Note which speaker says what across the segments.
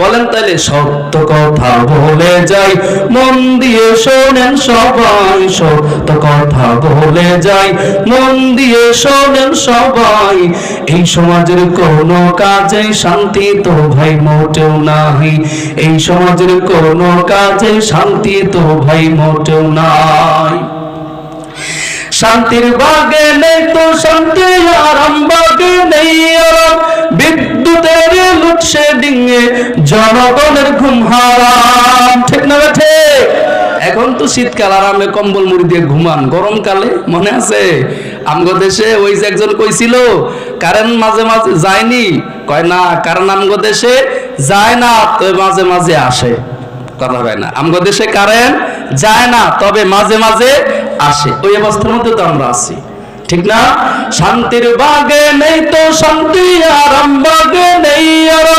Speaker 1: বলেন তাইলে সত্য কথা বলে যাই। মন দিয়ে শোনেন সবাই, সত্য কথা বলে যাই। মন দিয়ে শোনেন সবাই, এই সমাজের কোন কাজে শান্তি তো ভাই মোটেও নাই। এই সমাজের কোন কাজে শান্তি তো ভাই মোটেও নাই। শান্তির বাগে নেই তো শান্তি আরাম বাগে নেই জনগণের ঘুম হারাম। ঠিক না বেঠে এখন তো শীতকাল আরামে কম্বল মুড়ি দিয়ে ঘুমান। গরমকালে মনে আছে? আমগো দেশে ওই যে একজন কইছিল কারেন্ট মাঝে মাঝে যায়নি। কয়, না, কারণ আমগো দেশে যায় না, তবে মাঝে মাঝে আসে। কথা হয় না। আমগো দেশে কারেন্ট যায় না, তবে মাঝে মাঝে আসে। ওই অবস্থার মধ্যে তো আমরা আছি। ঠিক না? শান্তির বাগে নেই তো শান্তি আরাম বাগে নেই বিদ্যুতের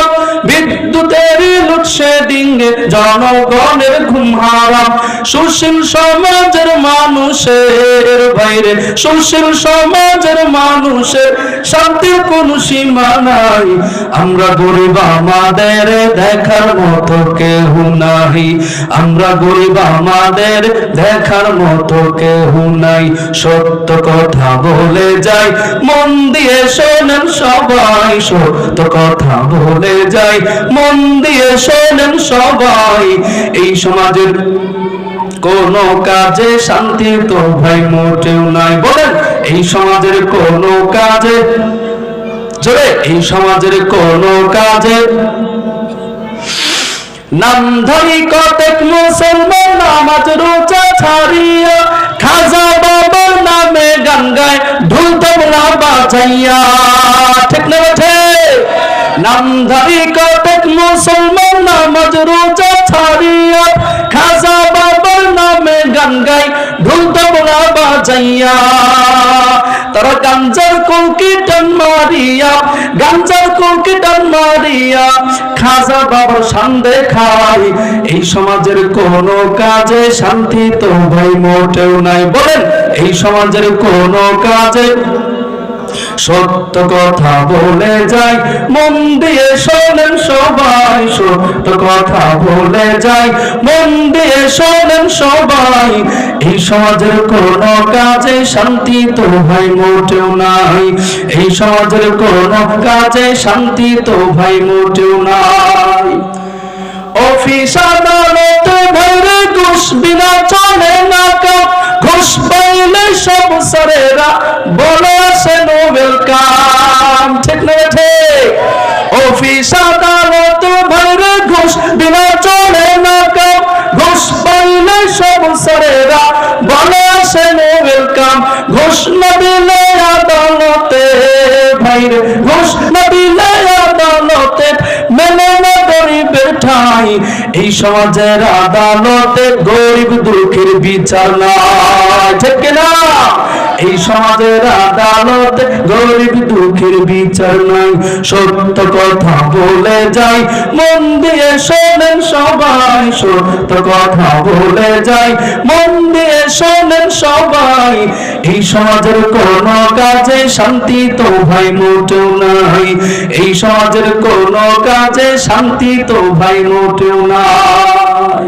Speaker 1: এ জনগণের ঘুম হারাম সুশীল সমাজের মানুষের বাইরে, সুশীল সমাজের মানুষের শান্তির কোন সীমা নাই। আমরা গরিব আমাদের দেখার মতো কেহ নাই। আমরা গরিব আমাদের দেখার মতো কেহ নাই। সত্য কথা বলে যাই, মন দিয়ে শোনেন সবাই। সত্য কথা বলে যাই, মন দিয়ে শোনেন সবাই, এই সমাজের কোন কাজে শান্তি তো ভাই মোটেও নাই। বলেন, এই সমাজের কোন কাজে, জোরে, এই সমাজের কোন কাজে নামধারী কতক মুসলমান নামাজ রোজা ছাড়িয়া খাজা বাবার নামে গান গায়, ঢোল তবলা বাজাইয়া। ঠিক না নামধারী কতক মুসলমান নামাজ খাজা বাবার নামে গান গায় ঢোল তবলা বাজাইয়া। তারা গাঞ্জার কৌকি টান মারিয়া, গাঞ্জার কৌকি টান মারিয়া, খাজা বাবার সান্দে খাই এই সমাজের কোন কাজে শান্তি তো ভাই মোটেও নাই। বলেন, এই সমাজের কোন কাজে সত্য কথা বলে যাই। মন দিয়ে শোনেন সবাই। সত্য কথা বলে যাই। মন দিয়ে শোনেন সবাই, এই সমাজের কোন কাজে শান্তি তো ভাই মোটেও নাই। এই সমাজের কোন কাজে শান্তি তো ভাই মোটেও নাই। অফিস আদালতে ভরে ঘুষ বিনা চলে না কাপ ঘুষ পাইলে সব সারেরা বলে আসে নোবেল কাম ঠিক না ঠিক? অফিস আদালতে এই সমাজের আদালতে গরিব দুঃখের বিচার না ঠিক না এই সমাজের আদালতে গরিব দুঃখের বিচার নাই। সত্য কথা বলে যাই, মন দিয়ে শোনেন সবাই। সত্য কথা বলে যাই, মন দিয়ে শোনেন সবাই। এই সমাজের কোন কাজে শান্তি তো ভাই মোটেও নাই। এই সমাজের কোন কাজে শান্তি তো ভাই মোটেও নাই।